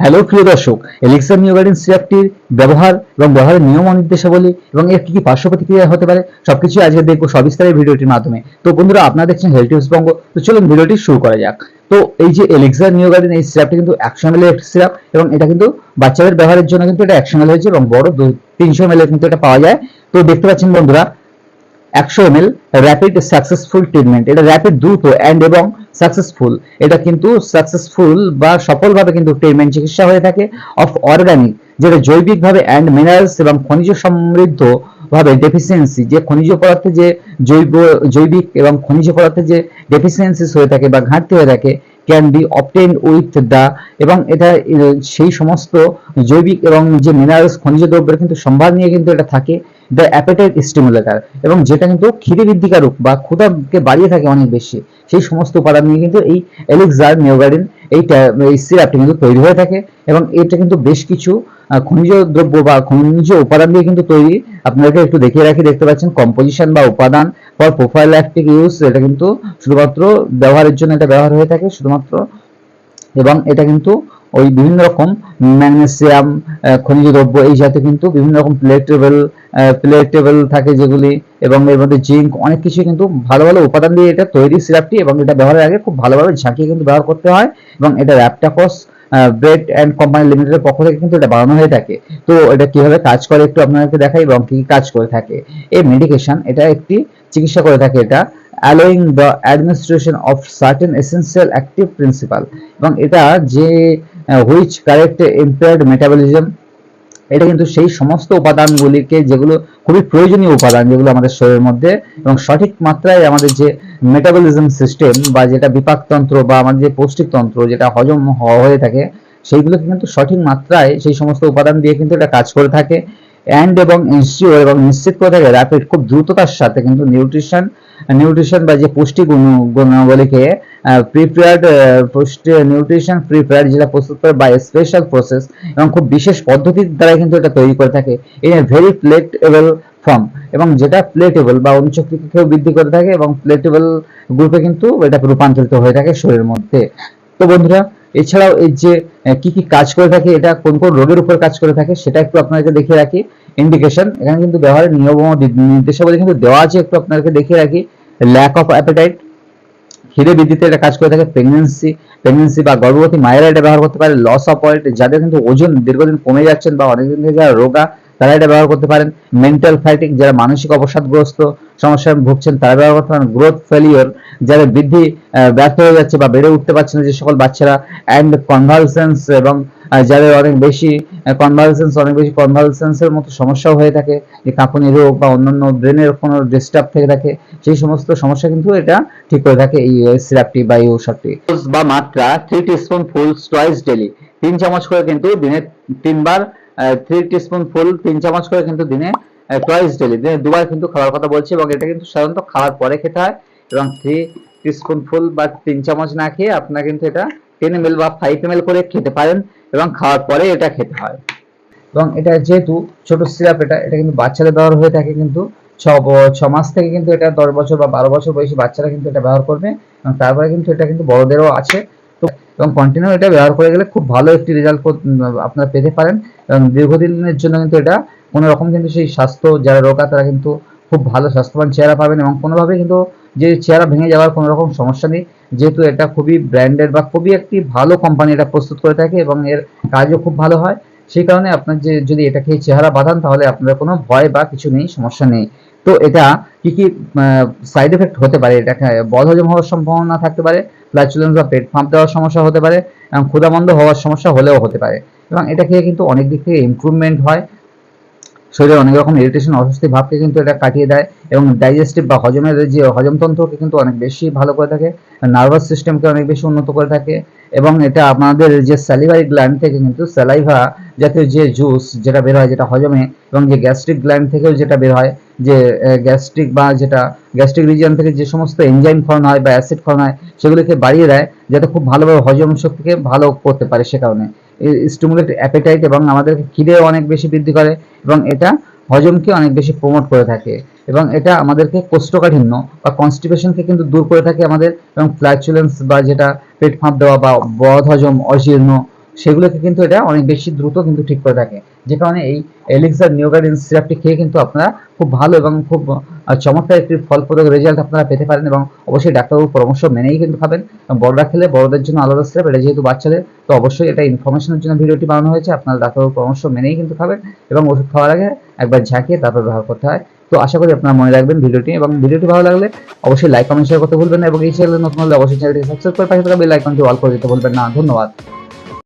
Hello, প্রিয় দর্শক elixir নিওগার্ডিন সিরাপটির ব্যবহার এবং ব্যবহারের নিয়ম ও নির্দেশাবলী এবং এর কি কি পার্শ্ব প্রতিক্রিয়া হতে পারে, সবকিছু আজকে দেখব সবিস্তারে ভিডিওটির মাধ্যমে। তো বন্ধুরা, আপনারা দেখছেন হেলথ টিপস বঙ্গ, তো চলুন ভিডিওটি শুরু করা যাক। তো এই যে এলিক্সার নিওগার্ডিন এই সিরাপটি কিন্তু একশো এমএল একটি সিরাপ এবং এটা কিন্তু বাচ্চাদের ব্যবহারের জন্য কিন্তু এটা একশো এমএল হয়েছে এবং বড় তিনশো এমএল কিন্তু এটা পাওয়া যায়। তো দেখতে পাচ্ছেন বন্ধুরা একশো M L rapid successful treatment এটা র্যাপিড দ্রুত অ্যান্ড এবং সাকসেসফুল এটা কিন্তু সাকসেসফুল বা সফলভাবে কিন্তু ট্রিটমেন্ট চিকিৎসা হয়ে থাকে অফ অর্গানিক যেটা জৈবিকভাবে অ্যান্ড মিনারেলস এবং খনিজ সমৃদ্ধ ভাবে ডেফিসিয়েন্সি যে খনিজ পদার্থে যে জৈব, জৈবিক এবং খনিজ পদার্থে যে ডেফিসিয়েন্সিস হয়ে থাকে বা ঘাটতি হয়ে থাকে can be obtained with the এবং এটা সেই সমস্ত জৈবিক এবং যে মিনারেলস খনিজ দ্রব্যের কিন্তু সম্ভার নিয়ে কিন্তু এটা থাকে দ্য অ্যাপেটাইট স্টিমুলেটার এবং যেটা কিন্তু খিদে বৃদ্ধিকারক বা ক্ষুধাকে বাড়িয়ে থাকে অনেক বেশি, সেই সমস্ত উপাদান নিয়ে কিন্তু এই এলিক্সার নিওগার্ডিন এই সিরাপটি কিন্তু তৈরি হয়ে থাকে এবং এটা কিন্তু বেশ কিছু খনিজ দ্রব্য বা খনিজ উপাদান দিয়ে কিন্তু তৈরি। আপনাদেরকে একটু দেখিয়ে রাখি, দেখতে পাচ্ছেন কম্পোজিশন বা উপাদান ফর প্রোফাইল ইউজ এটা কিন্তু শুধুমাত্র ব্যবহারের জন্য এটা ব্যবহার হয়ে থাকে, শুধুমাত্র এবং এটা কিন্তু ওই বিভিন্ন রকম ম্যাগনেসিয়াম খনিজ দ্রব্য এই জাতীয় কিন্তু বিভিন্ন রকম প্লেটেবল প্লেটেবল থাকে যেগুলি এবং এর মধ্যে জিঙ্ক অনেক কিছু কিন্তু ভালো ভালো উপাদান দিয়ে এটা তৈরি সিরাপটি এবং এটা ব্যবহারের আগে খুব ভালোভাবে ঝাঁকিয়ে কিন্তু ব্যবহার করতে হয় এবং এটা র্যাপটাকস ব্রেড অ্যান্ড কোম্পানি লিমিটেডের পক্ষ থেকে কিন্তু এটা বানানো হয়ে থাকে। তো এটা কীভাবে কাজ করে একটু আপনাদেরকে দেখাই এবং কি কাজ করে থাকে। এই মেডিকেশন এটা একটি চিকিৎসা করে থাকে এটা। Allowing the administration of certain essential active principle. এবং এটা যে হুইচ কারেক্ট impaired metabolism, এটা কিন্তু সেই সমস্ত উপাদানগুলিকে যেগুলো খুবই প্রয়োজনীয় উপাদান, যেগুলো আমাদের শরীরের মধ্যে এবং সঠিক মাত্রায় আমাদের যে মেটাবলিজম সিস্টেম বা যেটা বিপাকতন্ত্র বা আমাদের যে পৌষ্টিকতন্ত্র যেটা হজম হওয়া হয়ে থাকে, সেইগুলোকে কিন্তু সঠিক মাত্রায় সেই সমস্ত উপাদান দিয়ে কিন্তু এটা কাজ করে থাকে। অ্যান্ড এবং ইনস্টিওর এবং নিশ্চিত করে থাকে র্যাপিড খুব দ্রুততার সাথে কিন্তু নিউট্রিশন নিউট্রিশন বা যে পুষ্টি গুণ- গুণাবলীকে প্রিপেয়ার্ড পুষ্টি নিউট্রিশন প্রিপেয়ার্ড যেটা প্রস্তুত করে বাই স্পেশাল প্রসেস এবং খুব বিশেষ পদ্ধতির দ্বারা কিন্তু এটা তৈরি করে থাকে। In a very palatable form এবং যেটা প্লেটেবল বা অনুচক্রিকেও বৃদ্ধি করে থাকে এবং প্লেটেবল গ্রুপে কিন্তু এটা রূপান্তরিত হয়ে থাকে শরীরের মধ্যে। তো বন্ধুরা এছাড়াও এর যে কী কি কাজ করে থাকে, এটা কোন কোন রোগের উপর কাজ করে থাকে, সেটা একটু আপনাদেরকে দেখিয়ে রাখি। ইন্ডিকেশন এখানে কিন্তু ব্যবহারের নিয়ম নির্দেশাবলী কিন্তু দেওয়া আছে, একটু আপনাদেরকে দেখিয়ে রাখি। ল্যাক অফ অ্যাপেটাইট খিদে বৃদ্ধিতে এটা কাজ করে থাকে প্রেগনেন্সি প্রেগনেন্সি বা গর্ভবতী মায়েরা এটা ব্যবহার করতে পারে লস অফ ওয়েট যাদের কিন্তু ওজন দীর্ঘদিন কমে যাচ্ছেন বা অনেকদিন থেকে যারা রোগা তারা এটা ব্যবহার করতে পারেন। মেন্টাল ফাইটিং যারা মানসিক অবসাদগ্রস্ত সমস্যায় ভুগছেন, তারা ব্যবহার করতে পারেন। গ্রোথ ফেলিওর যাদের বৃদ্ধি ব্যর্থ হয়ে যাচ্ছে বা বেড়ে উঠতে পারছে না, যে সকল বাচ্চারা অ্যান্ড কনভালসেন্স এবং যাদের অনেক বেশি কনভালসেন্স অনেক বেশি কনভালসেন্সের মতো সমস্যাও হয়ে থাকে, যে কাঁপুনি রোগ বা অন্যান্য ব্রেনের কোনো ডিস্টার্ব থেকে থাকে, সেই সমস্ত সমস্যা কিন্তু এটা ঠিক করে থাকে এই সিরাপটি বা এই ঔষধটি বা মাত্রা three teaspoon full twice daily তিন চামচ করে কিন্তু দিনে তিনবার থ্রি টিস্পুন ফুল, তিন চামচ করে কিন্তু দিনে টয়েস ডেলি দিনে দুবার কিন্তু খাওয়ার কথা বলছি এবং এটা কিন্তু সাধারণত খাওয়ার পরে খেতে হয় এবং থ্রি টিস্পুন ফুল বা তিন চামচ না খেয়ে আপনার কিন্তু এটা টেন এম এল বা ফাইভ এম এল করে খেতে পারেন এবং খাওয়ার পরে এটা খেতে হয়। এবং এটা যেহেতু ছোট সিরাপ এটা এটা কিন্তু বাচ্চাদের ব্যবহার হয়ে থাকে কিন্তু ছ ছ মাস থেকে কিন্তু এটা দশ বছর বা বারো বছর বয়সী বাচ্চারা কিন্তু এটা ব্যবহার করবে এবং তারপরে কিন্তু এটা কিন্তু বড়দেরও আছে। তো এবং কন্টিনিউ এটা ব্যবহার করে গেলে খুব ভালো একটি রেজাল্ট আপনারা পেতে পারেন। এবং দীর্ঘদিনের জন্য কিন্তু এটা কোনো রকম কিন্তু সেই স্বাস্থ্য, যারা রোগা তারা কিন্তু খুব ভালো স্বাস্থ্যবান চেহারা পাবেন এবং কোনোভাবে কিন্তু যে চেহারা ভেঙে যাওয়ার কোনো রকম সমস্যা নেই। যেহেতু এটা খুবই ব্র্যান্ডেড বা খুবই একটি ভালো কোম্পানি এটা প্রস্তুত করে থাকে এবং এর কাজও খুব ভালো হয়। সেই কারণে আপনার যে যদি এটা খেয়ে চেহারা বাঁধান, তাহলে আপনার কোনো ভয় বা কিছু নেই, সমস্যা নেই। তো এটা কি কি সাইড এফেক্ট হতে পারে? এটা বদ হজম হওয়ার সম্ভাবনা থাকতে পারে ফ্ল্যাচুলেন্স বা পেট ফাঁপ দেওয়ার সমস্যা হতে পারে, এবং ক্ষুদামন্দ হওয়ার সমস্যা হলেও হতে পারে। এবং এটা খেয়ে কিন্তু অনেক দিক থেকে ইমপ্রুভমেন্ট হয়। শরীরে অনেক রকম ইরিটেশন অস্বস্তি ভাবকে কিন্তু এটা কাটিয়ে দেয় এবং ডাইজেস্টিভ বা হজমের যে হজমতন্ত্রকে কিন্তু অনেক বেশি ভালো করে থাকে নার্ভাস সিস্টেমকে অনেক বেশি উন্নত করে থাকে এবং এটা আমাদের যে স্যালিভারি গ্ল্যান্ড থেকে কিন্তু স্যালাইভা জাতীয় যে জুস যেটা বের হয় যেটা হজমে এবং যে গ্যাস্ট্রিক গ্ল্যান্ড থেকেও যেটা বের হয়, যে গ্যাস্ট্রিক বা যেটা গ্যাস্ট্রিক রিজিয়ন থেকে যে সমস্ত এনজাইম ফর্ম হয় বা অ্যাসিড ফর্ম হয় সেগুলিকে বাড়িয়ে দেয় যাতে খুব ভালোভাবে হজম শক্তিকে ভালো করতে পারে সে কারণে। স্টিমুলেট অ্যাপেটাইট এবং আমাদের খিদে অনেক বেশি বৃদ্ধি করে এবং এটা হজমকে অনেক বেশি প্রমোট করে থাকে এবং এটা আমাদেরকে কোষ্ঠকাঠিন্য বা কনস্টিপেশনকে কিন্তু দূর করে থাকে আমাদের এবং ফ্ল্যাচুলেন্স বা যেটা পেট ফাঁপ দেওয়া বা বদ হজম, অজীর্ণ সেগুলোকে কিন্তু এটা অনেক বেশি দ্রুত কিন্তু ঠিক করে থাকে। যে কারণে এই এলিক্সার নিওগার্ডিন সিরাপটি খেয়ে কিন্তু আপনারা খুব ভালো এবং খুব চমৎকার একটি ফলপ্রদ রেজাল্ট আপনারা পেতে পারেন এবং অবশ্যই ডাক্তারবাবুর পরামর্শ মেনেই কিন্তু খাবেন। বড়রা খেলে বড়দের জন্য আলাদা সিরাপ এটা যেহেতু বাচ্চাদের, তো অবশ্যই এটা ইনফরমেশনের জন্য ভিডিওটি বানানো হয়েছে। আপনারা ডাক্তারবাবুর পরামর্শ মেনেই কিন্তু খাবেন এবং ওষুধ খাওয়ার আগে একবার ঝাঁকিয়ে তারপর ব্যবহার করতে হয়। তো আশা করি আপনারা মনে রাখবেন ভিডিওটি এবং ভিডিওটি ভালো লাগলে অবশ্যই লাইক কমেন্ট শেয়ার করতে ভুলবেন না এবং এই চ্যানেলে নতুন হলে অবশ্যই চ্যানেলটি সাবস্ক্রাইব করে পাশে থাকা বেল আইকনটি অল করে দিতে ভুলবেন না। ধন্যবাদ।